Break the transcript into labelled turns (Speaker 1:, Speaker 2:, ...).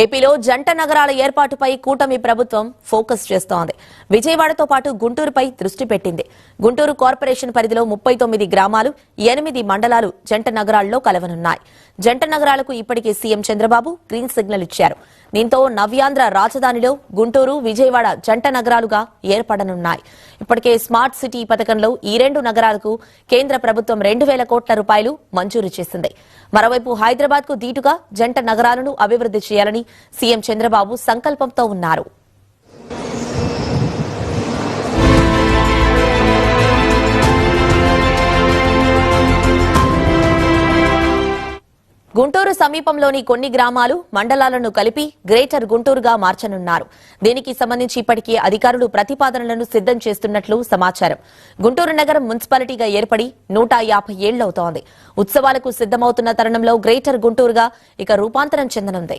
Speaker 1: ఏపీలో జంట నగరాల ఏర్పాటుపై కూటమి ప్రభుత్వం ఫోకస్ చేస్తోంది. విజయవాడతో పాటు గుంటూరుపై దృష్టి పెట్టింది. గుంటూరు కార్పొరేషన్ పరిధిలో ముప్పై తొమ్మిది గ్రామాలు ఎనిమిది మండలాలు జంట నగరాల్లో కలవనున్నాయి. జంట నగరాలకు ఇప్పటికే సీఎం చంద్రబాబు గ్రీన్ సిగ్నల్ ఇచ్చారు. దీంతో నవ్యాంధ్ర రాజధానిలో గుంటూరు విజయవాడ జంట నగరాలుగా ఏర్పడనున్నాయి. ఇప్పటికే స్మార్ట్ సిటీ పథకంలో ఈ రెండు నగరాలకు కేంద్ర ప్రభుత్వం రెండు వేల కోట్ల రూపాయలు మంజూరు చేసింది. మరోవైపు హైదరాబాద్కు దీటుగా జంట నగరాలను అభివృద్ది చేయాలని సీఎం చంద్రబాబు సంకల్పంతో ఉన్నారు. గుంటూరు సమీపంలోని కొన్ని గ్రామాలు మండలాలను కలిపి గ్రేటర్ గుంటూరుగా మార్చనున్నారు. దీనికి సంబంధించి ఇప్పటికే అధికారులు ప్రతిపాదనలను సిద్దం చేస్తున్నట్లు సమాచారం. గుంటూరు నగరం మున్సిపాలిటీగా ఏర్పడి నూట యాభై ఏళ్ళవుతోంది. ఉత్సవాలకు సిద్దమవుతున్న తరుణంలో గ్రేటర్ గుంటూరుగా ఇక రూపాంతరం చెందనుంది.